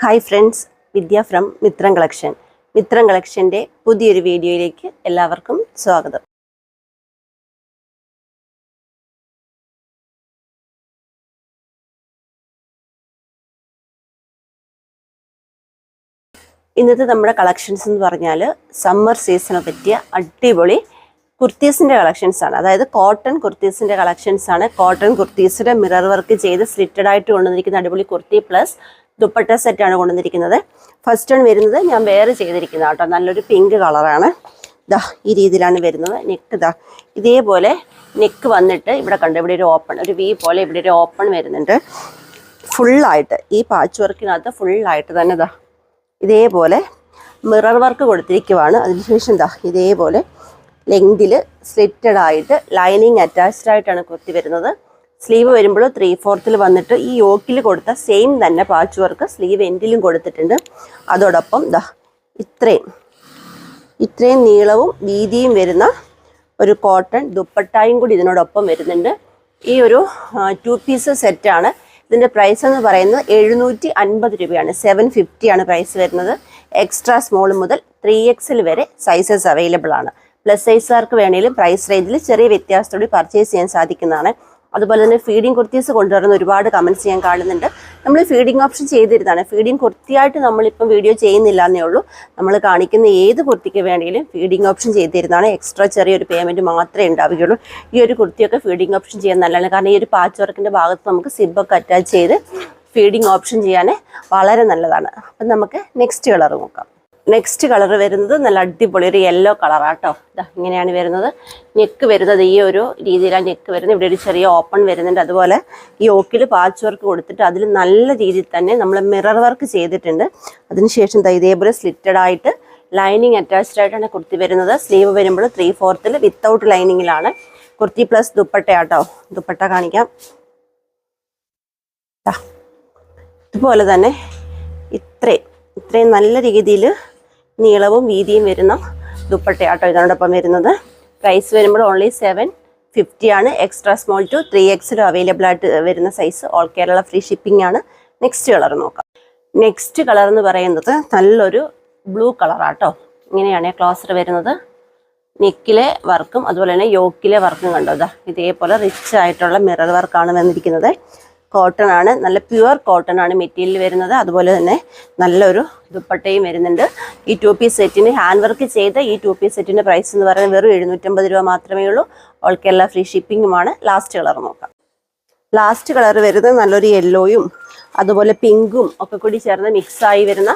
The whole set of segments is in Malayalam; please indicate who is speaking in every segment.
Speaker 1: Hi friends Vidya from Mithram collection Mithram കളക്ഷന്റെ പുതിയൊരു വീഡിയോയിലേക്ക് എല്ലാവർക്കും സ്വാഗതം. ഇന്നത്തെ നമ്മുടെ കളക്ഷൻസ് എന്ന് പറഞ്ഞാൽ സമ്മർ സീസണെ പറ്റിയ അടിപൊളി കുർത്തീസിന്റെ കളക്ഷൻസ് ആണ്. അതായത് കോട്ടൺ കുർത്തീസിന്റെ കളക്ഷൻസ് ആണ്. കോട്ടൺ കുർത്തീസിന്റെ മിറർ വർക്ക് ചെയ്ത് സ്ലിറ്റഡ് ആയിട്ട് കൊണ്ടുവന്നിരിക്കുന്ന അടിപൊളി കുർത്തി പ്ലസ് ദുപ്പട്ട സെറ്റാണ് കൊണ്ടുവന്നിരിക്കുന്നത്. ഫസ്റ്റ് ടേൺ വരുന്നത് ഞാൻ വേറെ ചെയ്തിരിക്കുന്നത് കേട്ടോ. നല്ലൊരു പിങ്ക് കളറാണ് ദാ ഈ രീതിയിലാണ് വരുന്നത്. നെക്ക് ദാ. ഇതേപോലെ നെക്ക് വന്നിട്ട് ഇവിടെ കണ്ടു ഇവിടെ ഒരു ഓപ്പൺ ഒരു വി പോലെ ഇവിടെ ഒരു ഓപ്പൺ വരുന്നുണ്ട്. ഫുള്ളായിട്ട് ഈ പാച്ച് വർക്കിനകത്ത് ഫുള്ളായിട്ട് തന്നെ ദാ. ഇതേപോലെ മിറർ വർക്ക് കൊടുത്തിരിക്കുവാണ്. അതിനുശേഷം ദാ ഇതേപോലെ ലെങ്തിൽ സ്ലിറ്റഡ് ആയിട്ട് ലൈനിങ് അറ്റാച്ച്ഡ് ആയിട്ടാണ് കുർത്തി വരുന്നത്. സ്ലീവ് വരുമ്പോൾ ത്രീ ഫോർത്തിൽ വന്നിട്ട് ഈ യോക്കിൽ കൊടുത്ത സെയിം തന്നെ പാച്ച് വർക്ക് സ്ലീവ് എൻഡിലും കൊടുത്തിട്ടുണ്ട്. അതോടൊപ്പം ദാ ഇത്രയും ഇത്രയും നീളവും വീതിയും വരുന്ന ഒരു കോട്ടൺ ദുപ്പട്ടായും കൂടി ഇതിനോടൊപ്പം വരുന്നുണ്ട്. ഈ ഒരു ടു പീസ് സെറ്റാണ് ഇതിന്റെ പ്രൈസ് എന്ന് പറയുന്നത് എഴുന്നൂറ്റി അൻപത് രൂപയാണ്. സെവൻ ഫിഫ്റ്റി ആണ് പ്രൈസ് വരുന്നത്. എക്സ്ട്രാ സ്മോൾ മുതൽ ത്രീ എക്സിൽ വരെ സൈസസ് അവൈലബിൾ ആണ്. പ്ലസ് സൈസുകാർക്ക് വേണമെങ്കിലും പ്രൈസ് റേഞ്ചിൽ ചെറിയ വ്യത്യാസത്തോടെ പർച്ചേസ് ചെയ്യാൻ സാധിക്കുന്നതാണ്. അതുപോലെ തന്നെ ഫീഡിംഗ് കുർത്തീസ് കൊണ്ടുവരുന്ന ഒരുപാട് കമന്റ്സ് ഞാൻ കാണുന്നുണ്ട്. നമ്മൾ ഫീഡിംഗ് ഓപ്ഷൻ ചെയ്തിരുന്നതാണ്. ഫീഡിംഗ് കുർത്തിയായിട്ട് നമ്മളിപ്പം വീഡിയോ ചെയ്യുന്നില്ല എന്നേ ഉള്ളൂ. നമ്മൾ കാണിക്കുന്ന ഏത് കുർത്തിക്ക് വേണമെങ്കിലും ഫീഡിംഗ് ഓപ്ഷൻ ചെയ്തിരുന്നതാണ്. എക്സ്ട്രാ ചെറിയൊരു പേയ്മെന്റ് മാത്രമേ ഉണ്ടാവുകയുള്ളൂ. ഈ ഒരു കുർത്തിയൊക്കെ ഫീഡിംഗ് ഓപ്ഷൻ ചെയ്യാൻ നല്ലതാണ്. കാരണം ഈ ഒരു പാച്ച് വർക്കിന്റെ ഭാഗത്ത് നമുക്ക് സിബൊക്കെ അറ്റാച്ച് ചെയ്ത് ഫീഡിംഗ് ഓപ്ഷൻ ചെയ്യാൻ വളരെ നല്ലതാണ്. അപ്പം നമുക്ക് നെക്സ്റ്റ് കളർ നോക്കാം. നെക്സ്റ്റ് കളർ വരുന്നത് നല്ല അടിപൊളി ഒരു യെല്ലോ കളറാട്ടോ ഇതാ ഇങ്ങനെയാണ് വരുന്നത്. നെക്ക് വരുന്നത് ഈ ഒരു രീതിയിലാണ് നെക്ക് വരുന്നത്. ഇവിടെ ഒരു ചെറിയ ഓപ്പൺ വരുന്നുണ്ട്. അതുപോലെ ഈ ഓക്കിൽ പാച്ച് വർക്ക് കൊടുത്തിട്ട് അതിൽ നല്ല രീതിയിൽ തന്നെ നമ്മൾ മിറർ വർക്ക് ചെയ്തിട്ടുണ്ട്. അതിനുശേഷം ഇതേപോലെ സ്ലിറ്റഡ് ആയിട്ട് ലൈനിങ് അറ്റാച്ച്ഡ് ആയിട്ടാണ് കുർത്തി വരുന്നത്. സ്ലീവ് വരുമ്പോൾ ത്രീ ഫോർത്തിൽ വിത്തൗട്ട് ലൈനിങ്ങിലാണ് കുർത്തി പ്ലസ് ദുപ്പട്ടയാട്ടോ ദുപ്പട്ട കാണിക്കാം. ഇതുപോലെ തന്നെ ഇത്രയും ഇത്രയും നല്ല രീതിയിൽ നീളവും വീതിയും വരുന്ന ദുപ്പട്ടയാട്ടോ ഇതിനോടൊപ്പം വരുന്നത്. പ്രൈസ് വരുമ്പോൾ ഓൺലി സെവൻ ആണ്. എക്സ്ട്രാ സ്മോൾ ടു ത്രീ എക്സിലും അവൈലബിൾ ആയിട്ട് വരുന്ന size all Kerala free shipping ആണ്. നെക്സ്റ്റ് കളർ നോക്കാം. നെക്സ്റ്റ് കളർ എന്ന് പറയുന്നത് നല്ലൊരു ബ്ലൂ കളറാട്ടോ ഇങ്ങനെയാണ് ക്ലോസർ വരുന്നത്. നെക്കിലെ വർക്കും അതുപോലെ തന്നെ യോക്കിലെ വർക്കും കണ്ടോ? ഇതാ ഇതേപോലെ റിച്ച് ആയിട്ടുള്ള മിറർ വർക്കാണ് വന്നിരിക്കുന്നത്. കോട്ടൺ ആണ്. നല്ല പ്യുവർ കോട്ടൺ ആണ് മെറ്റീരിയൽ വരുന്നത്. അതുപോലെ തന്നെ നല്ലൊരു ദുപ്പട്ടയും വരുന്നുണ്ട്. ഈ ടു പീസ് സെറ്റിന് ഹാൻഡ് വർക്ക് ചെയ്ത ഈ ടു പീസ് സെറ്റിന്റെ പ്രൈസ് എന്ന് പറയുന്നത് വെറും എഴുന്നൂറ്റമ്പത് രൂപ മാത്രമേ ഉള്ളൂ. ഓൾ കേരള ഫ്രീ ഷിപ്പിങ്ങുമാണ് ലാസ്റ്റ് കളർ നോക്കാം. ലാസ്റ്റ് കളർ വരുന്നത് നല്ലൊരു യെല്ലോയും അതുപോലെ പിങ്കും ഒക്കെ കൂടി ചേർന്ന് മിക്സായി വരുന്ന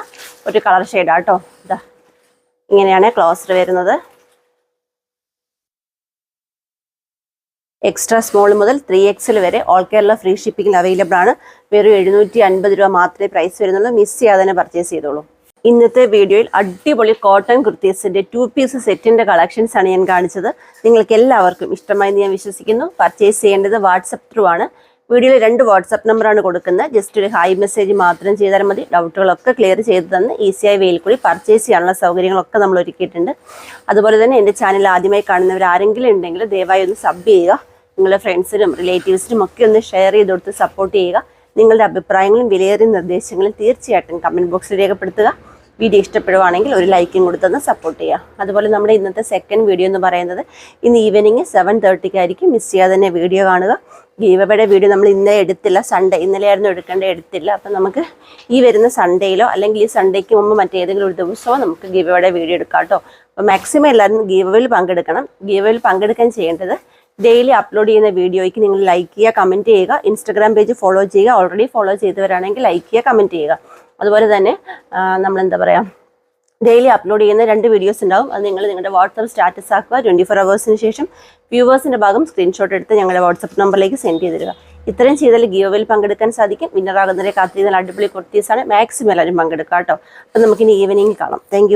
Speaker 1: ഒരു കളർ ഷെയ്ഡാട്ടോ ഇതാ ഇങ്ങനെയാണ് ക്ലോസർ വരുന്നത്. എക്സ്ട്രാ സ്മോൾ മുതൽ ത്രീ എക്സിൽ വരെ ഓൾ കേരള ഫ്രീ ഷിപ്പിംഗിൽ അവൈലബിൾ ആണ്. വെറും എഴുന്നൂറ്റി അൻപത് രൂപ മാത്രമേ പ്രൈസ് വരുന്നുള്ളൂ. മിസ് ചെയ്യാതെ തന്നെ പർച്ചേസ് ചെയ്തോളൂ. ഇന്നത്തെ വീഡിയോയിൽ അടിപൊളി കോട്ടൺ കുർത്തീസിന്റെ ടു പീസ് സെറ്റിന്റെ കളക്ഷൻസ് ആണ് ഞാൻ കാണിച്ചത്. നിങ്ങൾക്ക് എല്ലാവർക്കും ഇഷ്ടമായി എന്ന് ഞാൻ വിശ്വസിക്കുന്നു. പർച്ചേസ് ചെയ്യേണ്ടത് വാട്സപ്പ് ത്രൂ ആണ്. വീഡിയോയിൽ രണ്ട് വാട്സപ്പ് നമ്പറാണ് കൊടുക്കുന്നത്. ജസ്റ്റ് ഒരു ഹൈ മെസ്സേജ് മാത്രം ചെയ്താൽ മതി. ഡൗട്ടുകളൊക്കെ ക്ലിയർ ചെയ്ത് തന്ന് ഈസിയായി വെയിൽ കൂടി പർച്ചേസ് ചെയ്യാനുള്ള സൗകര്യങ്ങളൊക്കെ നമ്മൾ ഒരുക്കിയിട്ടുണ്ട്. അതുപോലെ തന്നെ എന്റെ ചാനൽ ആദ്യമായി കാണുന്നവർ ആരെങ്കിലും ഉണ്ടെങ്കിൽ ദയവായി ഒന്ന് സബ് ചെയ്യുക. നിങ്ങളുടെ ഫ്രണ്ട്സിനും റിലേറ്റീവ്സിനും ഒക്കെ ഒന്ന് ഷെയർ ചെയ്ത് കൊടുത്ത് സപ്പോർട്ട് ചെയ്യുക. നിങ്ങളുടെ അഭിപ്രായങ്ങളും വിലയേറിയ നിർദ്ദേശങ്ങളും തീർച്ചയായിട്ടും കമന്റ് ബോക്സിൽ രേഖപ്പെടുത്തുക. വീഡിയോ ഇഷ്ടപ്പെടുവാണെങ്കിൽ ഒരു ലൈക്കും കൊടുത്തൊന്ന് സപ്പോർട്ട് ചെയ്യുക. അതുപോലെ നമ്മുടെ ഇന്നത്തെ സെക്കൻഡ് വീഡിയോ എന്ന് പറയുന്നത് ഇന്ന് ഈവനിങ് സെവൻ തേർട്ടിക്കായിരിക്കും മിസ് ചെയ്യാതെ തന്നെ വീഡിയോ കാണുക. ഗീവയുടെ വീഡിയോ നമ്മൾ ഇന്നേ എടുത്തില്ല. സൺഡേ ഇന്നലെയായിരുന്നു എടുക്കേണ്ട എടുത്തില്ല. അപ്പം നമുക്ക് ഈ വരുന്ന സൺഡേയിലോ അല്ലെങ്കിൽ ഈ സൺഡേക്ക് മുമ്പ് മറ്റേതെങ്കിലും ഒരു ദിവസമോ നമുക്ക് ഗീവയുടെ വീഡിയോ എടുക്കാം കേട്ടോ. അപ്പോൾ മാക്സിമം എല്ലാവരും ഗീവയിൽ പങ്കെടുക്കണം. ഗീവയിൽ പങ്കെടുക്കാൻ ചെയ്യേണ്ടത്. ഡെയിലി അപ്ലോഡ് ചെയ്യുന്ന വീഡിയോയ്ക്ക് നിങ്ങൾ ലൈക്ക് ചെയ്യുക കമന്റ് ചെയ്യുക ഇൻസ്റ്റാഗ്രാം പേജ് ഫോളോ ചെയ്യുക ഓൾറെഡി ഫോളോ ചെയ്തവരാണെങ്കിൽ ലൈക്ക് ചെയ്യുക കമന്റ് ചെയ്യുക. അതുപോലെ തന്നെ നമ്മൾ എന്താ പറയുക ഡെയിലി അപ്ലോഡ് ചെയ്യുന്ന രണ്ട് വീഡിയോസ് ഉണ്ടാവും. അത് നിങ്ങൾ നിങ്ങളുടെ വാട്സപ്പ് സ്റ്റാറ്റസ് ആക്കുക. ട്വന്റി ഫോർ അവേഴ്സിന് ശേഷം വ്യൂവേഴ്സിന്റെ ഭാഗം സ്ക്രീൻഷോട്ട് എടുത്ത് ഞങ്ങളുടെ വാട്സപ്പ് നമ്പറിലേക്ക് സെൻഡ് ചെയ്ത് തരിക. ഇത്രയും ചെയ്താൽ ഗിയോവിൽ പങ്കെടുക്കാൻ സാധിക്കും. വിന്നറാകുന്നവരെ കാത്തിരിക്കുന്ന അടിപൊളി കുർത്തീസാണ് മാക്സിമം എല്ലാവരും പങ്കെടുക്കുക കേട്ടോ. അപ്പം നമുക്കിനി ഈവനിങ് കാണാം. താങ്ക്